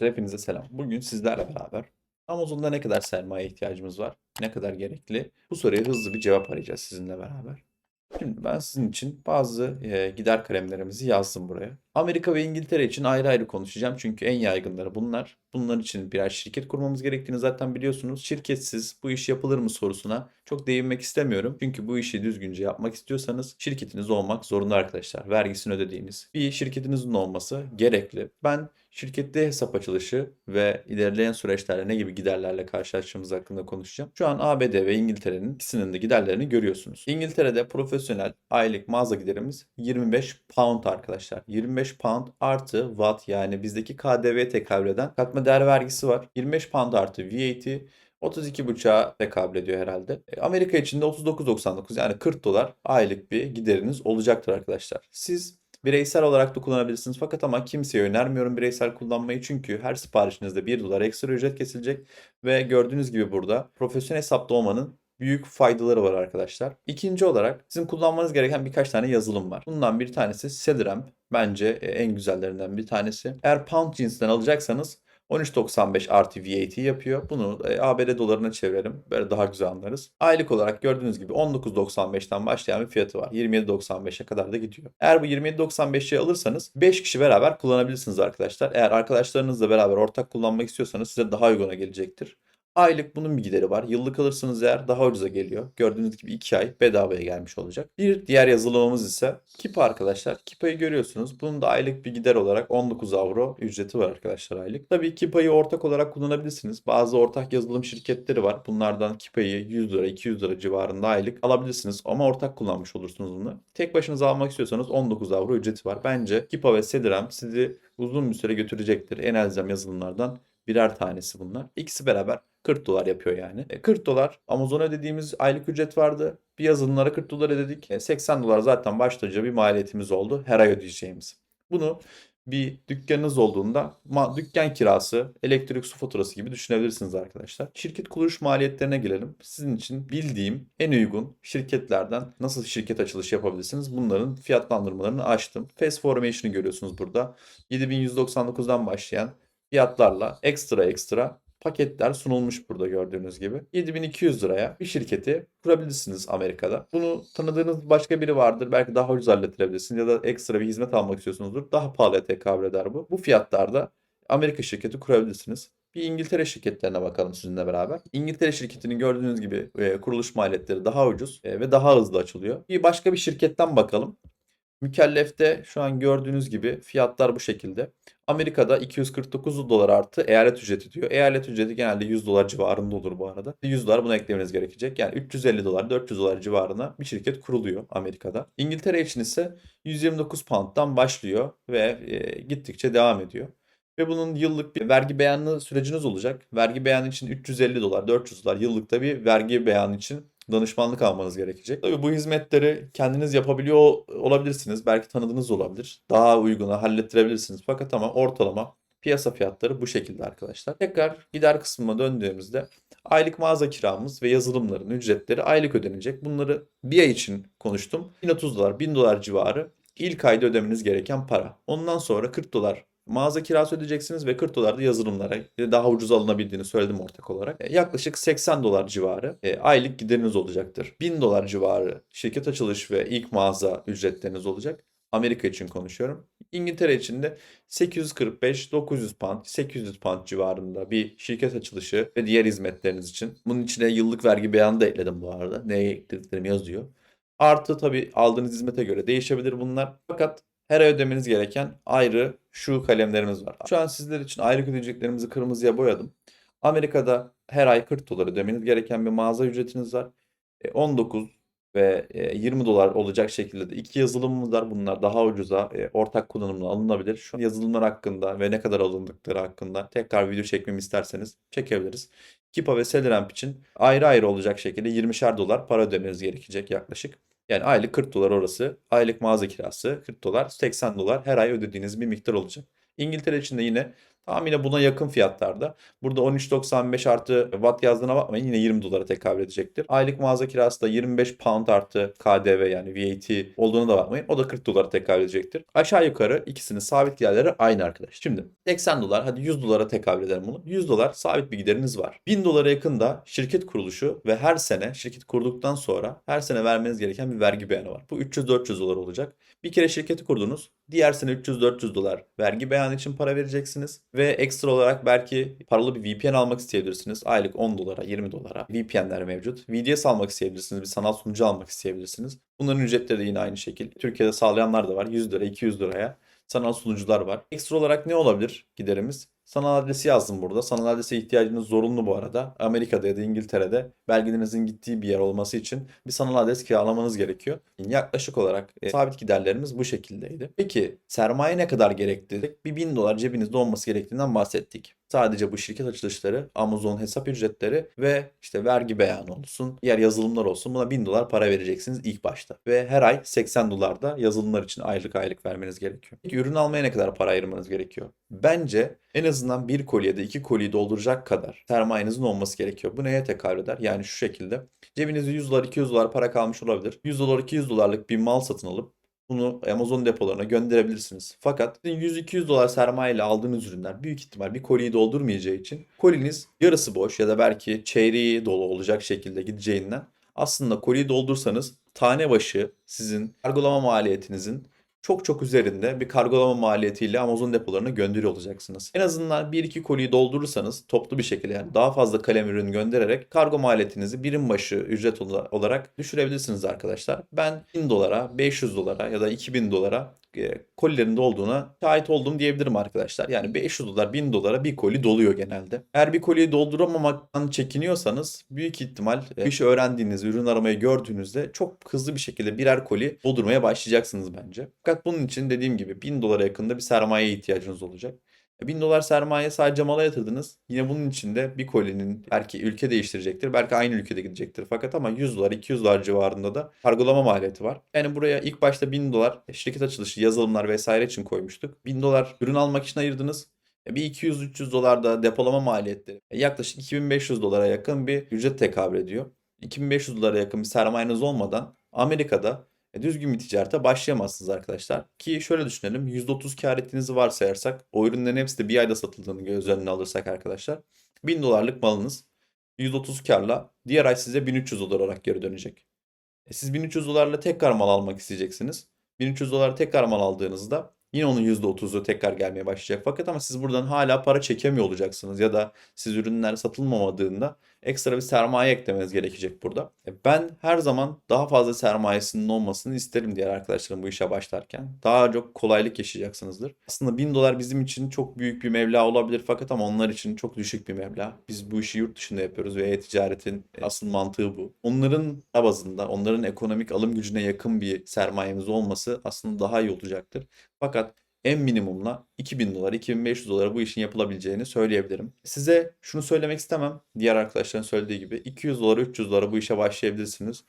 Hepinize selam. Bugün sizlerle beraber Amazon'da ne kadar sermaye ihtiyacımız var, ne kadar gerekli? Bu soruya hızlı bir cevap arayacağız sizinle beraber. Şimdi ben sizin için bazı gider kalemlerimizi yazdım buraya. Amerika ve İngiltere için ayrı ayrı konuşacağım çünkü en yaygınları bunlar. Bunlar için birer şirket kurmamız gerektiğini zaten biliyorsunuz. Şirketsiz bu iş yapılır mı sorusuna çok değinmek istemiyorum. Çünkü bu işi düzgünce yapmak istiyorsanız şirketiniz olmak zorunda arkadaşlar. Vergisini ödediğiniz bir şirketinizin olması gerekli. Ben şirkette hesap açılışı ve ilerleyen süreçlerde ne gibi giderlerle karşılaştığımız hakkında konuşacağım. Şu an ABD ve İngiltere'nin ikisinin de giderlerini görüyorsunuz. İngiltere'de profesyonel aylık mağaza giderimiz 25 pound arkadaşlar. 25 pound artı VAT yani bizdeki KDV tekabül eden katma değer vergisi var. 25 pound artı VAT 32,5'a tekabül ediyor herhalde. E, Amerika için de 39.99 yani 40 dolar aylık bir gideriniz olacaktır arkadaşlar. Siz Bireysel olarak da kullanabilirsiniz fakat ama kimseye önermiyorum bireysel kullanmayı çünkü her siparişinizde 1 dolar ekstra ücret kesilecek ve gördüğünüz gibi burada profesyonel hesapta olmanın büyük faydaları var arkadaşlar. İkinci olarak sizin kullanmanız gereken birkaç tane yazılım var. Bundan bir tanesi SedRamp. Bence e, en güzellerinden bir tanesi. Eğer pound cinsinden alacaksanız 13.95 artı VAT yapıyor. Bunu e, ABD dolarına çevirelim. Böyle daha güzel anlarız. Aylık olarak gördüğünüz gibi 19.95'ten başlayan bir fiyatı var. 27.95'e kadar da gidiyor. Eğer bu 27.95'i alırsanız 5 kişi beraber kullanabilirsiniz arkadaşlar. Eğer arkadaşlarınızla beraber ortak kullanmak istiyorsanız size daha uyguna gelecektir. Aylık bunun bir gideri var. Yıllık alırsanız eğer daha ucuza geliyor. Gördüğünüz gibi 2 ay bedavaya gelmiş olacak. Bir diğer yazılımımız ise Kipa arkadaşlar. Kipa'yı görüyorsunuz. Bunun da aylık bir gider olarak 19 avro ücreti var arkadaşlar aylık. Tabii Kipa'yı ortak olarak kullanabilirsiniz. Bazı ortak yazılım şirketleri var. Bunlardan Kipa'yı 100 lira 200 lira civarında aylık alabilirsiniz. Ama ortak kullanmış olursunuz bunu. Tek başınıza almak istiyorsanız 19 avro ücreti var. Bence Kipa ve Sediram sizi uzun bir süre götürecektir. En elzem yazılımlardan birer tanesi bunlar. İkisi beraber 40 dolar yapıyor yani. 40 dolar Amazon'a ödediğimiz aylık ücret vardı. Bir yazılımlara 40 dolar ödedik. 80 dolar zaten başlıca bir maliyetimiz oldu. Her ay ödeyeceğimiz. Bunu bir dükkanınız olduğunda dükkan kirası, elektrik su faturası gibi düşünebilirsiniz arkadaşlar. Şirket kuruluş maliyetlerine gelelim. Sizin için bildiğim en uygun şirketlerden nasıl şirket açılışı yapabilirsiniz? Bunların fiyatlandırmalarını açtım. Fast Formation'ı görüyorsunuz burada. 7199'dan başlayan fiyatlarla ekstra ekstra paketler sunulmuş burada gördüğünüz gibi. 7200 liraya bir şirketi kurabilirsiniz Amerika'da. Bunu tanıdığınız başka biri vardır. Belki daha ucuz hallettirebilirsiniz ya da ekstra bir hizmet almak istiyorsunuzdur. Daha pahalıya tekabül eder bu. Bu fiyatlarda Amerika şirketi kurabilirsiniz. Bir İngiltere şirketlerine bakalım sizinle beraber. İngiltere şirketinin gördüğünüz gibi e, kuruluş maliyetleri daha ucuz e, ve daha hızlı açılıyor. Bir başka bir şirketten bakalım. Mükellefte şu an gördüğünüz gibi fiyatlar bu şekilde. Amerika'da 249 dolar artı eyalet ücreti diyor. Eyalet ücreti genelde 100 dolar civarında olur bu arada. 100 dolar buna eklemeniz gerekecek. Yani 350 dolar 400 dolar civarına bir şirket kuruluyor Amerika'da. İngiltere için ise 129 pound'dan başlıyor ve e, gittikçe devam ediyor. Ve bunun yıllık bir vergi beyanı süreciniz olacak. Vergi beyanı için 350 dolar, 400 dolar yıllıkta bir vergi beyanı için danışmanlık almanız gerekecek. Tabii bu hizmetleri kendiniz yapabiliyor olabilirsiniz. Belki tanıdığınız olabilir. Daha uyguna hallettirebilirsiniz. Fakat ama ortalama piyasa fiyatları bu şekilde arkadaşlar. Tekrar gider kısmına döndüğümüzde aylık mağaza kiramız ve yazılımların ücretleri aylık ödenecek. Bunları bir ay için konuştum. 1030 dolar, 1000 dolar civarı ilk ayda ödemeniz gereken para. Ondan sonra 40 dolar mağaza kirası ödeyeceksiniz ve 40 dolar da yazılımlara daha ucuz alınabildiğini söyledim ortak olarak. E, yaklaşık 80 dolar civarı e, aylık gideriniz olacaktır. 1000 dolar civarı şirket açılış ve ilk mağaza ücretleriniz olacak. Amerika için konuşuyorum. İngiltere için de 845-900 pound, 800 pound civarında bir şirket açılışı ve diğer hizmetleriniz için. Bunun içine yıllık vergi beyanı da ekledim bu arada. Neye eklediklerim yazıyor. Artı tabii aldığınız hizmete göre değişebilir bunlar. Fakat her ay ödemeniz gereken ayrı şu kalemlerimiz var. Şu an sizler için ayrı ödeyeceklerimizi kırmızıya boyadım. Amerika'da her ay 40 dolar ödemeniz gereken bir mağaza ücretiniz var. 19 e, ve 20 e, dolar olacak şekilde de iki yazılımımız var. Bunlar daha ucuza e, ortak kullanımla alınabilir. Şu yazılımlar hakkında ve ne kadar alındıkları hakkında tekrar video çekmemi isterseniz çekebiliriz. Kipa ve Celeramp için ayrı ayrı olacak şekilde 20'şer dolar para ödemeniz gerekecek yaklaşık. Yani aylık 40 dolar orası. Aylık mağaza kirası 40 dolar. 80 dolar her ay ödediğiniz bir miktar olacak. İngiltere için de yine Tahminen buna yakın fiyatlarda. Burada 13.95 artı watt yazdığına bakmayın yine 20 dolara tekabül edecektir. Aylık mağaza kirası da 25 pound artı KDV yani VAT olduğuna da bakmayın. O da 40 dolara tekabül edecektir. Aşağı yukarı ikisinin sabit giderleri aynı arkadaş. Şimdi 80 dolar hadi 100 dolara tekabül edelim bunu. 100 dolar sabit bir gideriniz var. 1000 dolara yakın da şirket kuruluşu ve her sene şirket kurduktan sonra her sene vermeniz gereken bir vergi beyanı var. Bu 300-400 dolar olacak. Bir kere şirketi kurdunuz. Diğer sene 300-400 dolar vergi beyanı için para vereceksiniz. Ve ekstra olarak belki paralı bir VPN almak isteyebilirsiniz. Aylık 10 dolara, 20 dolara VPN'ler mevcut. VDS almak isteyebilirsiniz. Bir sanal sunucu almak isteyebilirsiniz. Bunların ücretleri de yine aynı şekil. Türkiye'de sağlayanlar da var. 100 lira, 200 liraya sanal sunucular var. Ekstra olarak ne olabilir giderimiz? Sanal adresi yazdım burada. Sanal adrese ihtiyacınız zorunlu bu arada. Amerika'da ya da İngiltere'de belgelerinizin gittiği bir yer olması için bir sanal adres kiralamanız gerekiyor. Yaklaşık olarak e, sabit giderlerimiz bu şekildeydi. Peki sermaye ne kadar gerekti? Bir 1000 dolar cebinizde olması gerektiğinden bahsettik. Sadece bu şirket açılışları, Amazon hesap ücretleri ve işte vergi beyanı olsun, diğer yazılımlar olsun buna 1000 dolar para vereceksiniz ilk başta. Ve her ay 80 dolar da yazılımlar için aylık aylık vermeniz gerekiyor. Peki ürün almaya ne kadar para ayırmanız gerekiyor? Bence en azından bir kolye de iki kolyeyi dolduracak kadar sermayenizin olması gerekiyor. Bu neye tekabül eder? Yani şu şekilde. Cebinizde 100 dolar 200 dolar para kalmış olabilir. 100 dolar 200 dolarlık bir mal satın alıp bunu Amazon depolarına gönderebilirsiniz. Fakat 100-200 dolar sermaye ile aldığınız ürünler büyük ihtimal bir koliyi doldurmayacağı için koliniz yarısı boş ya da belki çeyreği dolu olacak şekilde gideceğinden aslında koliyi doldursanız tane başı sizin kargolama maliyetinizin çok çok üzerinde bir kargolama maliyetiyle Amazon depolarına gönderiyor olacaksınız. En azından 1-2 koliyi doldurursanız toplu bir şekilde yani daha fazla kalem ürün göndererek kargo maliyetinizi birim başı ücret olarak düşürebilirsiniz arkadaşlar. Ben 1000 dolara, 500 dolara ya da 2000 dolara e, kolilerinde olduğuna şahit oldum diyebilirim arkadaşlar. Yani 500 dolar 1000 dolara bir koli doluyor genelde. Eğer bir koliyi dolduramamaktan çekiniyorsanız büyük ihtimal e, bir şey öğrendiğiniz, ürün aramayı gördüğünüzde çok hızlı bir şekilde birer koli doldurmaya başlayacaksınız bence. Fakat bunun için dediğim gibi 1000 dolara yakında bir sermaye ihtiyacınız olacak. 1000 dolar sermaye sadece mala yatırdınız. Yine bunun içinde bir kolinin belki ülke değiştirecektir. Belki aynı ülkede gidecektir. Fakat ama 100 dolar 200 dolar civarında da kargolama maliyeti var. Yani buraya ilk başta 1000 dolar şirket açılışı yazılımlar vesaire için koymuştuk. 1000 dolar ürün almak için ayırdınız. E, bir 200-300 dolar da depolama maliyetleri. E, yaklaşık 2500 dolara yakın bir ücret tekabül ediyor. 2500 dolara yakın bir sermayeniz olmadan Amerika'da e, düzgün bir ticarete başlayamazsınız arkadaşlar. Ki şöyle düşünelim %30 kar ettiğinizi varsayarsak o ürünlerin hepsi de bir ayda satıldığını göz önüne alırsak arkadaşlar 1000 dolarlık malınız %30 karla diğer ay size 1300 dolar olarak geri dönecek. E siz 1300 dolarla tekrar mal almak isteyeceksiniz. 1300 dolar tekrar mal aldığınızda yine onun %30'u tekrar gelmeye başlayacak. Fakat ama siz buradan hala para çekemiyor olacaksınız ya da siz ürünler satılmamadığında ekstra bir sermaye eklemeniz gerekecek burada. E, ben her zaman daha fazla sermayesinin olmasını isterim diğer arkadaşlarım bu işe başlarken. Daha çok kolaylık yaşayacaksınızdır. Aslında 1000 dolar bizim için çok büyük bir meblağ olabilir fakat ama onlar için çok düşük bir meblağ. Biz bu işi yurt dışında yapıyoruz ve e-ticaretin asıl mantığı bu. Onların bazında, onların ekonomik alım gücüne yakın bir sermayemiz olması aslında daha iyi olacaktır. Fakat en minimumla 2000 dolar, 2500 dolara bu işin yapılabileceğini söyleyebilirim. Size şunu söylemek istemem. Diğer arkadaşların söylediği gibi 200 dolara, 300 dolara bu işe başlayabilirsiniz.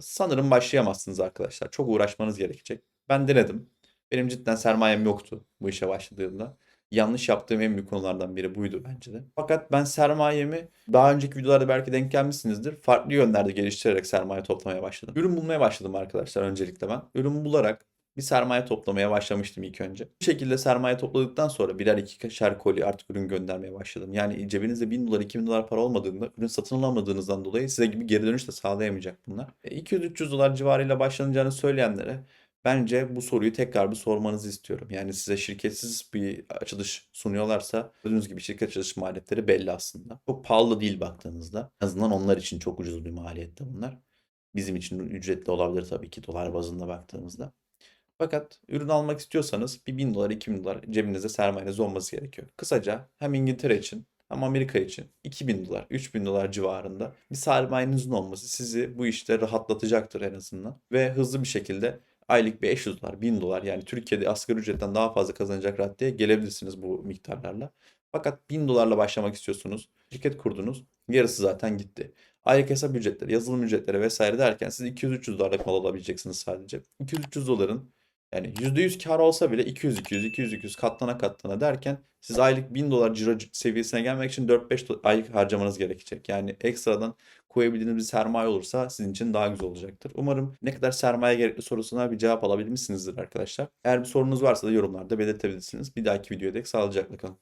Sanırım başlayamazsınız arkadaşlar. Çok uğraşmanız gerekecek. Ben denedim. Benim cidden sermayem yoktu bu işe başladığımda. Yanlış yaptığım en büyük konulardan biri buydu bence de. Fakat ben sermayemi daha önceki videolarda belki denk gelmişsinizdir. Farklı yönlerde geliştirerek sermaye toplamaya başladım. Ürün bulmaya başladım arkadaşlar öncelikle ben. Ürün bularak bir sermaye toplamaya başlamıştım ilk önce. Bu şekilde sermaye topladıktan sonra birer ikişer koli artık ürün göndermeye başladım. Yani cebinizde 1000 dolar 2000 dolar para olmadığında ürün satın alamadığınızdan dolayı size gibi geri dönüş de sağlayamayacak bunlar. 200-300 e, dolar civarıyla başlanacağını söyleyenlere Bence bu soruyu tekrar bir sormanızı istiyorum. Yani size şirketsiz bir açılış sunuyorlarsa gördüğünüz gibi şirket açılış maliyetleri belli aslında. Çok pahalı değil baktığınızda. En azından onlar için çok ucuz bir maliyette bunlar. Bizim için ücretli olabilir tabii ki dolar bazında baktığımızda. Fakat ürün almak istiyorsanız bir 1000 dolar 2000 dolar cebinizde sermayeniz olması gerekiyor. Kısaca hem İngiltere için hem Amerika için 2000 dolar 3000 dolar civarında bir sermayenizin olması sizi bu işte rahatlatacaktır en azından. Ve hızlı bir şekilde aylık 500 dolar 1000 dolar yani Türkiye'de asgari ücretten daha fazla kazanacak raddeye gelebilirsiniz bu miktarlarla. Fakat 1000 dolarla başlamak istiyorsunuz. Şirket kurdunuz. Yarısı zaten gitti. Aylık hesap ücretleri, yazılım ücretleri vesaire derken siz 200-300 dolarlık mal alabileceksiniz sadece. 200-300 doların Yani %100 kar olsa bile 200 200 200 200 katlana katlana derken siz aylık 1000 dolar ciro seviyesine gelmek için 4-5 do- aylık harcamanız gerekecek. Yani ekstradan koyabildiğiniz bir sermaye olursa sizin için daha güzel olacaktır. Umarım ne kadar sermaye gerekli sorusuna bir cevap alabilmişsinizdir arkadaşlar. Eğer bir sorunuz varsa da yorumlarda belirtebilirsiniz. Bir dahaki videoya dek sağlıcakla kalın.